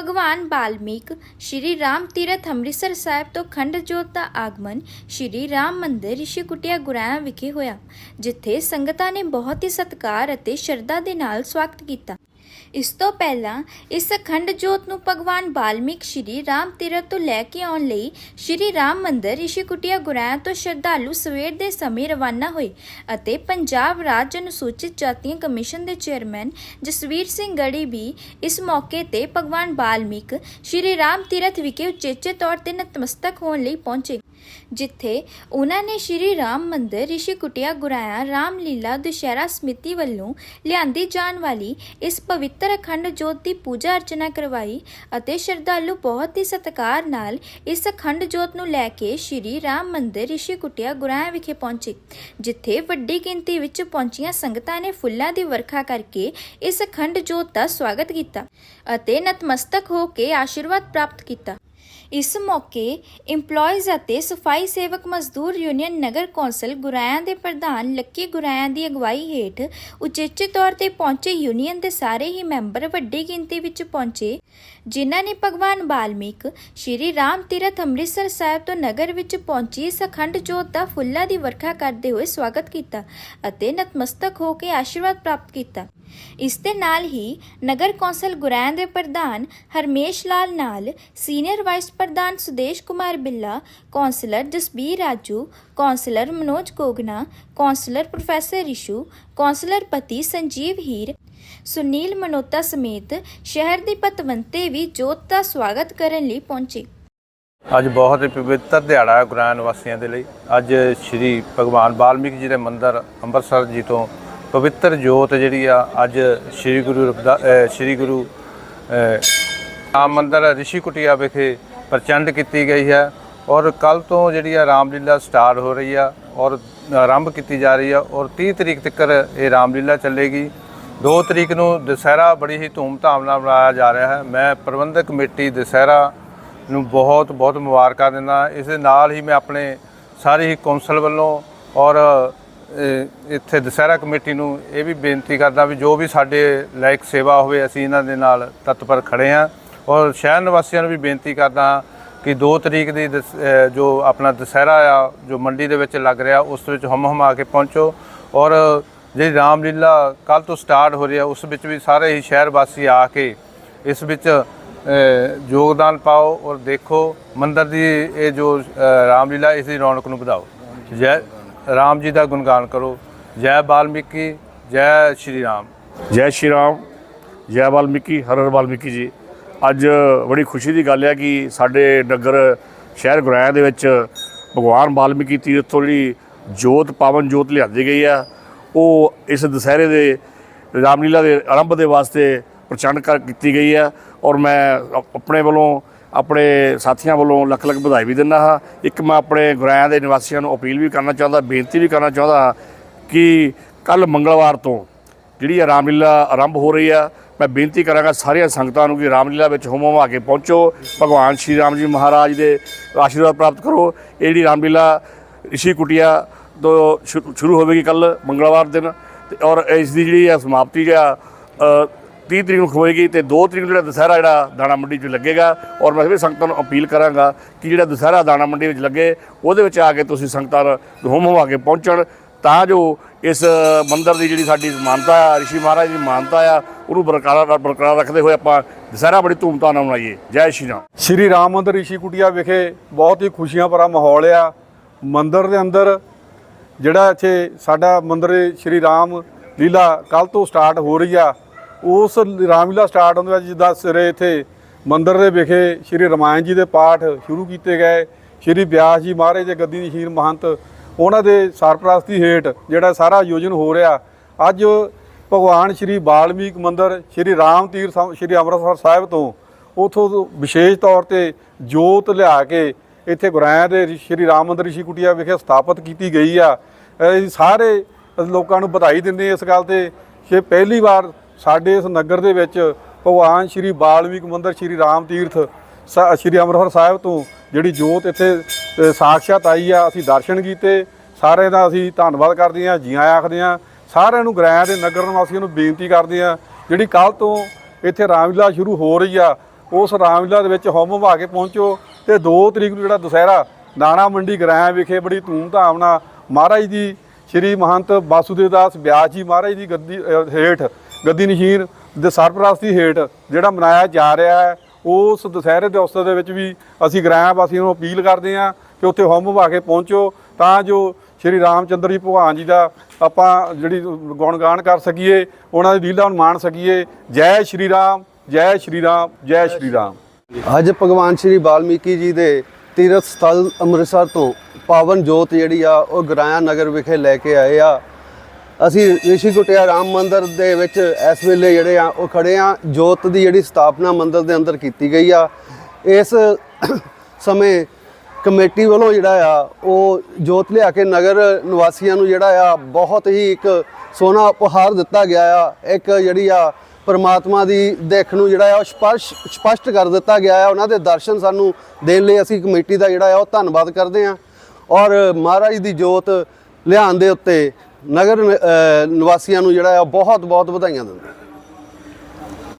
ਭਗਵਾਨ ਬਾਲਮੀਕ ਸ਼੍ਰੀ ਰਾਮ ਤੀਰਥ ਅੰਮ੍ਰਿਤਸਰ ਸਾਹਿਬ ਤੋਂ ਖੰਡ ਜੋਤ ਦਾ ਆਗਮਨ ਸ਼੍ਰੀ ਰਾਮ ਮੰਦਿਰ ਰਿਸ਼ੀ ਕੁਟੀਆ ਗੁਰਾਇਆ ਵਿਖੇ ਹੋਇਆ, ਜਿੱਥੇ ਸੰਗਤਾਂ ਨੇ ਬਹੁਤ ਹੀ ਸਤਿਕਾਰ ਅਤੇ ਸ਼ਰਧਾ ਦੇ ਨਾਲ ਸਵਾਗਤ ਕੀਤਾ। ਇਸ ਤੋਂ ਪਹਿਲਾਂ ਇਸ ਅਖੰਡ ਜੋਤ ਨੂੰ ਭਗਵਾਨ ਬਾਲਮੀਕ ਸ਼੍ਰੀ ਰਾਮ ਤੀਰਥ ਤੋਂ ਲੈ ਕੇ ਆਉਣ ਲਈ ਸ਼੍ਰੀ ਰਾਮ ਮੰਦਰ ਰਿਸ਼ੀ ਕੁਟੀਆ ਗੁਰਾਇਆ ਤੋਂ ਸ਼ਰਧਾਲੂ ਸਵੇਰ ਦੇ ਸਮੇਂ ਰਵਾਨਾ ਹੋਏ ਅਤੇ ਪੰਜਾਬ ਰਾਜ ਅਨੁਸੂਚਿਤ ਜਾਤੀਆਂ ਕਮਿਸ਼ਨ ਦੇ ਚੇਅਰਮੈਨ ਜਸਵੀਰ ਸਿੰਘ ਗੜੀ ਵੀ ਇਸ ਮੌਕੇ ਤੇ ਭਗਵਾਨ ਬਾਲਮੀਕ ਸ਼੍ਰੀ ਰਾਮ ਤੀਰਥ ਵਿਖੇ ਉਚੇਚੇ ਤੌਰ ਤੇ ਨਤਮਸਤਕ ਹੋਣ ਲਈ ਪਹੁੰਚੇ। ਜਿੱਥੇ ਉਹਨਾਂ ਨੇ ਸ਼੍ਰੀ ਰਾਮ ਮੰਦਿਰ, ਰਿਸ਼ੀ ਕੁਟੀਆ ਗੁਰਾਇਆ ਰਾਮਲੀਲਾ ਦੁਸ਼ਹਿਰਾ ਸਮਿਤੀ ਵੱਲੋਂ ਲਿਆਂਦੀ ਜਾਣ ਵਾਲੀ ਇਸ ਪਵਿੱਤਰ ਅਖੰਡ ਜੋਤ ਦੀ ਪੂਜਾ ਅਰਚਨਾ ਕਰਵਾਈ ਅਤੇ ਸ਼ਰਧਾਲੂ ਬਹੁਤ ਹੀ ਸਤਿਕਾਰ ਨਾਲ ਇਸ ਅਖੰਡ ਜੋਤ ਨੂੰ ਲੈ ਕੇ ਸ਼੍ਰੀ ਰਾਮ ਮੰਦਿਰ, ਰਿਸ਼ੀ ਕੁਟੀਆ ਗੁਰਾਇਆ ਵਿਖੇ ਪਹੁੰਚੇ, ਜਿੱਥੇ ਵੱਡੀ ਗਿਣਤੀ ਵਿੱਚ ਪਹੁੰਚੀਆਂ ਸੰਗਤਾਂ ਨੇ ਫੁੱਲਾਂ ਦੀ ਵਰਖਾ ਕਰਕੇ ਇਸ ਅਖੰਡ ਜੋਤ ਦਾ ਸਵਾਗਤ ਕੀਤਾ ਅਤੇ ਨਤਮਸਤਕ ਹੋ ਕੇ ਆਸ਼ੀਰਵਾਦ ਪ੍ਰਾਪਤ ਕੀਤਾ। ਇਸ ਮੌਕੇ EMPLOYEES ਅਤੇ ਸਫ਼ਾਈ ਸੇਵਕ ਮਜ਼ਦੂਰ ਯੂਨੀਅਨ ਨਗਰ ਕੌਂਸਲ ਗੁਰਾਇਆਂ ਦੇ ਪ੍ਰਧਾਨ ਲੱਕੀ ਗੁਰਾਇਆਂ ਦੀ ਅਗਵਾਈ ਹੇਠ ਉਚੇਚੇ ਤੌਰ ਤੇ ਪਹੁੰਚੇ ਯੂਨੀਅਨ ਦੇ ਸਾਰੇ ਹੀ ਮੈਂਬਰ ਵੱਡੀ ਗਿਣਤੀ ਵਿੱਚ ਪਹੁੰਚੇ, ਜਿਨ੍ਹਾਂ ਨੇ ਭਗਵਾਨ ਬਾਲਮੀਕ ਸ਼੍ਰੀ ਰਾਮ ਤੀਰਥ ਅੰਮ੍ਰਿਤਸਰ ਸਾਹਿਬ ਤੋਂ ਨਗਰ ਵਿੱਚ ਪਹੁੰਚੀ ਸਖੰਡ ਜੋਤ ਦਾ ਫੁੱਲਾਂ ਦੀ ਵਰਖਾ ਕਰਦੇ ਹੋਏ ਸਵਾਗਤ ਕੀਤਾ ਅਤੇ ਨਤਮਸਤਕ ਹੋ ਕੇ ਆਸ਼ੀਰਵਾਦ ਪ੍ਰਾਪਤ ਕੀਤਾ। ਇਸ ਦੇ ਨਾਲ ਹੀ ਨਗਰ ਕੌਂਸਲ ਗੁਰੈਣ ਦੇ ਪ੍ਰਧਾਨ ਹਰਮੇਸ਼ ਲਾਲ ਨਾਲ ਸੀਨੀਅਰ ਵਾਈਸ ਪ੍ਰਧਾਨ Sudesh Kumar Billa, councillor Jasbir Raju, councillor Manoj Kogna councillor professor Rishu, councillor ਪਤੀ ਸੰਜੀਵ ਹੀਰ, ਸੁਨੀਲ ਮਨੋਤਾ ਸਮੇਤ ਸ਼ਹਿਰ ਦੀ ਪਤਵੰਤੇ ਵੀ ਜੋਤ ਦਾ ਸਵਾਗਤ ਕਰਨ ਲਈ ਪਹੁੰਚੇ। ਅੱਜ ਬਹੁਤ ਹੀ ਪਵਿੱਤਰ ਦਿਹਾੜਾ ਹੈ ਗੁਰਾਂ ਨਿਵਾਸੀਆਂ ਦੇ ਲਈ। ਅੱਜ ਸ੍ਰੀ ਭਗਵਾਨ ਵਾਲਮੀਕ ਜੀ ਦੇ ਮੰਦਿਰ ਅੰਮ੍ਰਿਤਸਰ ਜੀ ਤੋਂ ਪਵਿੱਤਰ ਜੋਤ ਜਿਹੜੀ ਆ, ਅੱਜ ਸ੍ਰੀ ਗੁਰੂ ਰਵਿਦਾ ਸ੍ਰੀ ਗੁਰੂ ਰਾਮ ਮੰਦਰ ਰਿਸ਼ੀ ਕੁਟੀਆ ਵਿਖੇ ਪ੍ਰਚੰਡ ਕੀਤੀ ਗਈ ਹੈ ਔਰ ਕੱਲ ਤੋਂ ਜਿਹੜੀ ਆ ਰਾਮਲੀਲਾ ਸਟਾਰਟ ਹੋ ਰਹੀ ਆ ਔਰ ਆਰੰਭ ਕੀਤੀ ਜਾ ਰਹੀ ਆ ਔਰ 30 ਤਰੀਕ ਤੱਕ ਇਹ ਰਾਮਲੀਲਾ ਚੱਲੇਗੀ। 2 ਤਰੀਕ ਨੂੰ ਦੁਸਹਿਰਾ ਬੜੀ ਹੀ ਧੂਮਧਾਮ ਨਾਲ ਮਨਾਇਆ ਜਾ ਰਿਹਾ ਹੈ। ਮੈਂ ਪ੍ਰਬੰਧਕ ਕਮੇਟੀ ਦੁਸਹਿਰਾ ਨੂੰ ਬਹੁਤ ਬਹੁਤ ਮੁਬਾਰਕਾਂ ਦਿੰਦਾ ਇਸ ਦੇ ਨਾਲ ਹੀ ਮੈਂ ਆਪਣੇ ਸਾਰੇ ਹੀ ਕੌਂਸਲ ਵੱਲੋਂ ਔਰ ਇੱਥੇ ਦੁਸਹਿਰਾ ਕਮੇਟੀ ਨੂੰ ਇਹ ਵੀ ਬੇਨਤੀ ਕਰਦਾ ਵੀ ਜੋ ਵੀ ਸਾਡੇ ਲਾਇਕ ਸੇਵਾ ਹੋਵੇ, ਅਸੀਂ ਇਹਨਾਂ ਦੇ ਨਾਲ ਤਤਪਰ ਖੜੇ ਹਾਂ। ਔਰ ਸ਼ਹਿਰ ਨਿਵਾਸੀਆਂ ਨੂੰ ਵੀ ਬੇਨਤੀ ਕਰਦਾ ਹਾਂ ਕਿ 2 ਤਰੀਕ ਦੀ ਦਸ- ਜੋ ਆਪਣਾ ਦੁਸਹਿਰਾ ਆ, ਜੋ ਮੰਡੀ ਦੇ ਵਿੱਚ ਲੱਗ ਰਿਹਾ, ਉਸ ਵਿੱਚ ਹਮ ਆ ਕੇ ਪਹੁੰਚੋ। ਔਰ ਜਿਹੜੀ ਰਾਮਲੀਲਾ ਕੱਲ ਤੋਂ ਸਟਾਰਟ ਹੋ ਰਹੀ ਹੈ ਉਸ ਵਿੱਚ ਵੀ ਸਾਰੇ ਹੀ ਸ਼ਹਿਰ ਵਾਸੀ ਆ ਕੇ ਇਸ ਵਿੱਚ ਯੋਗਦਾਨ ਪਾਓ ਔਰ ਦੇਖੋ ਮੰਦਰ ਦੀ ਇਹ ਜੋ ਰਾਮਲੀਲਾ, ਇਸ ਦੀ ਰੌਣਕ ਨੂੰ ਵਧਾਓ। ਜੈ ਰਾਮ ਜੀ ਦਾ ਗੁਣਗਾਨ ਕਰੋ। ਜੈ ਵਾਲਮੀਕੀ ਜੈ ਸ਼੍ਰੀ ਰਾਮ। ਜੈ ਸ਼੍ਰੀ ਰਾਮ, ਜੈ ਵਾਲਮੀਕੀ ਹਰ ਹਰ ਵਾਲਮੀਕੀ ਜੀ। ਅੱਜ ਬੜੀ ਖੁਸ਼ੀ ਦੀ ਗੱਲ ਹੈ ਕਿ ਸਾਡੇ ਨਗਰ ਸ਼ਹਿਰ ਗੁਰਾਇਆ ਦੇ ਵਿੱਚ ਭਗਵਾਨ ਵਾਲਮੀਕੀ ਤੀਰਥ ਤੋਂ ਜਿਹੜੀ ਜੋਤ, ਪਾਵਨ ਜੋਤ ਲਿਆਂਦੀ ਗਈ ਆ ਉਹ ਇਸ ਦੁਸਹਿਰੇ ਦੇ ਰਾਮਲੀਲਾ ਦੇ ਆਰੰਭ ਦੇ ਵਾਸਤੇ ਪ੍ਰਚੰਡ ਕਰ, ਕੀਤੀ ਗਈ ਆ ਔਰ ਮੈਂ ਆਪਣੇ ਵੱਲੋਂ ਆਪਣੇ ਸਾਥੀਆਂ ਵੱਲੋਂ ਲੱਖ ਲੱਖ ਵਧਾਈ ਵੀ ਦਿੰਦਾ ਹਾਂ। ਇੱਕ ਮੈਂ ਆਪਣੇ ਗੁਰਾਇਆ ਦੇ ਨਿਵਾਸੀਆਂ ਨੂੰ ਅਪੀਲ ਵੀ ਕਰਨਾ ਚਾਹੁੰਦਾ, ਬੇਨਤੀ ਵੀ ਕਰਨਾ ਚਾਹੁੰਦਾ ਕਿ ਕੱਲ ਮੰਗਲਵਾਰ ਤੋਂ ਜਿਹੜੀ ਇਹ ਰਾਮਲੀਲਾ ਆਰੰਭ ਹੋ ਰਹੀ ਆ, ਮੈਂ ਬੇਨਤੀ ਕਰਾਂਗਾ ਸਾਰੀਆਂ ਸੰਗਤਾਂ ਨੂੰ ਕਿ ਰਾਮਲੀਲਾ ਵਿੱਚ ਹੁਮ ਆ ਕੇ ਪਹੁੰਚੋ, ਭਗਵਾਨ ਸ਼੍ਰੀ ਰਾਮ ਜੀ ਮਹਾਰਾਜ ਦੇ ਆਸ਼ੀਰਵਾਦ ਪ੍ਰਾਪਤ ਕਰੋ। ਇਹ ਜਿਹੜੀ ਰਾਮਲੀਲਾ ਰਿਸ਼ੀ ਕੁਟੀਆ ਤੋਂ ਸ਼ੁਰੂ ਸ਼ੁਰੂ ਹੋਵੇਗੀ ਕੱਲ ਮੰਗਲਵਾਰ ਦਿਨ ਤੇ ਔਰ ਇਸ ਦੀ ਜਿਹੜੀ ਆ ਸਮਾਪਤੀ ਆ 30 ਤਰੀਕ ਨੂੰ ਖੋਏਗੀ ਤੇ 2 ਤਰੀਕ ਨੂੰ ਜਿਹੜਾ ਦੁਸਹਿਰਾ ਜਿਹੜਾ ਦਾਣਾ ਮੰਡੀ 'ਚ ਲੱਗੇਗਾ, ਔਰ ਮੈਂ ਵੀ ਸੰਗਤਾਂ ਨੂੰ ਅਪੀਲ ਕਰਾਂਗਾ ਕਿ ਜਿਹੜਾ ਦੁਸਹਿਰਾ ਦਾਣਾ ਮੰਡੀ ਵਿੱਚ ਲੱਗੇ, ਉਹਦੇ ਵਿੱਚ ਆ ਕੇ ਤੁਸੀਂ ਸੰਗਤਾਂ ਹੁਮ ਹੁਮਾ ਕੇ ਪਹੁੰਚਣ, ਤਾਂ ਜੋ ਇਸ ਮੰਦਰ ਦੀ ਜਿਹੜੀ ਸਾਡੀ ਮਾਨਤਾ ਆ, ਰਿਸ਼ੀ ਮਹਾਰਾਜ ਦੀ ਮਾਨਤਾ ਆ, ਉਹਨੂੰ ਬਰਕਰਾਰ ਬਰਕਰਾਰ ਰੱਖਦੇ ਹੋਏ ਆਪਾਂ ਦੁਸਹਿਰਾ ਬੜੀ ਧੂਮਧਾਮ ਨਾਲ ਮਨਾਈਏ। ਜੈ ਸ਼੍ਰੀ ਰਾਮ। ਸ਼੍ਰੀ ਰਾਮ ਮੰਦਰ ਰਿਸ਼ੀ ਕੁਟੀਆ ਵਿਖੇ ਬਹੁਤ ਹੀ ਖੁਸ਼ੀਆਂ ਭਰਾ ਮਾਹੌਲ ਆ। ਮੰਦਰ ਦੇ ਅੰਦਰ ਜਿਹੜਾ ਇੱਥੇ ਸਾਡਾ ਮੰਦਰ ਸ਼੍ਰੀ ਰਾਮ ਲੀਲਾ ਕੱਲ ਤੋਂ ਸਟਾਰਟ ਹੋ ਰਹੀ ਆ। ਉਸ ਰਾਮਲੀਲਾ ਸਟਾਰਟ ਹੁੰਦਾ ਜਿੱਦਾਂ ਸਵੇਰੇ ਇੱਥੇ ਮੰਦਿਰ ਦੇ ਵਿਖੇ ਸ਼੍ਰੀ ਰਮਾਇਣ ਜੀ ਦੇ ਪਾਠ ਸ਼ੁਰੂ ਕੀਤੇ ਗਏ। ਸ਼੍ਰੀ ਵਿਆਸ ਜੀ ਮਹਾਰਾਜ ਦੇ ਗੱਦੀ ਦੀ ਸ਼ੀਰ ਮਹੰਤ, ਉਹਨਾਂ ਦੇ ਸਰਪ੍ਰਸਤੀ ਹੇਠ ਜਿਹੜਾ ਸਾਰਾ ਆਯੋਜਨ ਹੋ ਰਿਹਾ। ਅੱਜ ਭਗਵਾਨ ਸ਼੍ਰੀ ਬਾਲਮੀਕ ਮੰਦਿਰ, ਸ਼੍ਰੀ ਰਾਮ ਤੀਰਥ ਸ਼੍ਰੀ ਅੰਮ੍ਰਿਤਸਰ ਸਾਹਿਬ ਤੋਂ ਉਥੋਂ ਵਿਸ਼ੇਸ਼ ਤੌਰ ਤੇ ਜੋਤ ਲਿਆ ਕੇ ਇੱਥੇ ਗੁਰਾਇਆ ਦੇ ਸ਼੍ਰੀ ਰਾਮ ਮੰਦਿਰ ਰਿਸ਼ੀ ਕੁਟੀਆ ਵਿਖੇ ਸਥਾਪਿਤ ਕੀਤੀ ਗਈ ਆ। ਸਾਰੇ ਲੋਕਾਂ ਨੂੰ ਵਧਾਈ ਦਿੰਦੇ ਇਸ ਗੱਲ ਤੇ। ਕਿ ਪਹਿਲੀ ਵਾਰ ਸਾਡੇ ਇਸ ਨਗਰ ਦੇ ਵਿੱਚ ਭਗਵਾਨ ਸ਼੍ਰੀ ਬਾਲਮੀਕ ਮੰਦਿਰ ਸ਼੍ਰੀ ਰਾਮ ਤੀਰਥ ਸ- ਸ਼੍ਰੀ ਅੰਮ੍ਰਿਤਸਰ ਸਾਹਿਬ ਤੋਂ ਜਿਹੜੀ ਜੋਤ ਇੱਥੇ ਅ, ਆਈ ਆ ਅਸੀਂ ਦਰਸ਼ਨ ਕੀਤੇ ਸਾਰਿਆਂ ਦਾ ਅਸੀਂ ਧੰਨਵਾਦ ਕਰਦੇ ਹਾਂ ਜੀ ਆਇਆਂ ਆਖਦੇ ਹਾਂ ਸਾਰਿਆਂ ਨੂੰ ਗ੍ਰਹਿ ਦੇ ਨਗਰ ਨਿਵਾਸੀਆਂ ਨੂੰ ਬੇਨਤੀ ਕਰਦੇ ਹਾਂ ਜਿਹੜੀ ਕੱਲ ਤੋਂ ਇੱਥੇ ਰਾਮਲੀਲਾ ਸ਼ੁਰੂ ਹੋ ਰਹੀ ਆ ਉਸ ਰਾਮਲੀਲਾ ਦੇ ਵਿੱਚ ਹਮ ਹਵਾ ਕੇ ਪਹੁੰਚੋ ਤੇ 2 ਤਰੀਕ ਨੂੰ ਜਿਹੜਾ ਦੁਸਹਿਰਾ ਦਾਣਾ ਮੰਡੀ ਗਰਾਇਆ ਵਿਖੇ ਬੜੀ ਧੂਮਧਾਮ ਨਾਲ ਮਹਾਰਾਜ ਦੀ ਸ਼੍ਰੀ ਮਹੰਤ ਵਾਸੂਦੇਵ ਦਾਸ ਬਿਆਸ ਜੀ ਮਹਾਰਾਜ ਦੀ ਗੱਦੀ ਹੇਠ ਗੱਦੀ ਨਸ਼ੀਨ ਦੇ ਸਰਪ੍ਰਸਤੀ ਹੇਠ ਜਿਹੜਾ ਮਨਾਇਆ ਜਾ ਰਿਹਾ ਹੈ, ਉਸ ਦੁਸਹਿਰੇ ਦੇ ਅਵਸਰ ਦੇ ਵਿੱਚ ਵੀ ਅਸੀਂ ਗ੍ਰਾਮ ਵਾਸੀਆਂ ਨੂੰ ਅਪੀਲ ਕਰਦੇ ਹਾਂ ਕਿ ਉੱਥੇ ਹੋਮ ਭਾ ਕੇ ਪਹੁੰਚੋ, ਤਾਂ ਜੋ ਸ਼੍ਰੀ ਰਾਮਚੰਦਰ ਜੀ ਭਗਵਾਨ ਜੀ ਦਾ ਆਪਾਂ ਜਿਹੜੀ ਗੁਣਗਾਨ ਕਰ ਸਕੀਏ, ਉਹਨਾਂ ਦੀ ਲੀਲਾ ਨੂੰ ਮਾਣ ਸਕੀਏ। ਜੈ ਸ਼੍ਰੀ ਰਾਮ, ਜੈ ਸ਼੍ਰੀ ਰਾਮ, ਜੈ ਸ਼੍ਰੀ ਰਾਮ। ਅੱਜ ਭਗਵਾਨ ਸ਼੍ਰੀ ਵਾਲਮੀਕੀ ਜੀ ਦੇ ਤੀਰਥ ਸਥਲ ਅੰਮ੍ਰਿਤਸਰ ਤੋਂ ਪਾਵਨ ਜੋਤ ਜਿਹੜੀ ਆ, ਉਹ ਗਰਾਇਆ ਨਗਰ ਵਿਖੇ ਲੈ ਕੇ ਆਏ ਆ। ਅਸੀਂ ਰਿਸ਼ੀ ਕੁਟਿਆ ਰਾਮ ਮੰਦਿਰ ਦੇ ਵਿੱਚ ਇਸ ਵੇਲੇ ਜਿਹੜੇ ਆ, ਉਹ ਖੜੇ ਆ। ਜੋਤ ਦੀ ਜਿਹੜੀ ਸਥਾਪਨਾ ਮੰਦਿਰ ਦੇ ਅੰਦਰ ਕੀਤੀ ਗਈ ਆ। ਇਸ ਸਮੇਂ ਕਮੇਟੀ ਵੱਲੋਂ ਜਿਹੜਾ ਆ, ਉਹ ਜੋਤ ਲਿਆ ਕੇ ਨਗਰ ਨਿਵਾਸੀਆਂ ਨੂੰ ਜਿਹੜਾ ਆ, ਬਹੁਤ ਹੀ ਇੱਕ ਸੋਹਣਾ ਉਪਹਾਰ ਦਿੱਤਾ ਗਿਆ ਆ। ਇੱਕ ਜਿਹੜੀ ਆ, ਪਰਮਾਤਮਾ ਦੀ ਦੇਖ ਨੂੰ ਜਿਹੜਾ ਆ, ਉਹ ਸਪਸ਼ਟ ਸਪਸ਼ਟ ਕਰ ਦਿੱਤਾ ਗਿਆ ਆ। ਉਹਨਾਂ ਦੇ ਦਰਸ਼ਨ ਸਾਨੂੰ ਦੇਣ ਲਈ ਅਸੀਂ ਕਮੇਟੀ ਦਾ ਜਿਹੜਾ ਆ, ਉਹ ਧੰਨਵਾਦ ਕਰਦੇ ਆ। ਔਰ ਮਹਾਰਾਜ ਦੀ ਜੋਤ ਲਿਆਉਣ ਦੇ ਉੱਤੇ ਨਗਰ ਨ- ਨਿਵਾਸੀਆਂ ਨੂੰ ਜਿਹੜਾ ਆ ਬਹੁਤ ਬਹੁਤ ਵਧਾਈਆਂ ਦਿੰਦਾ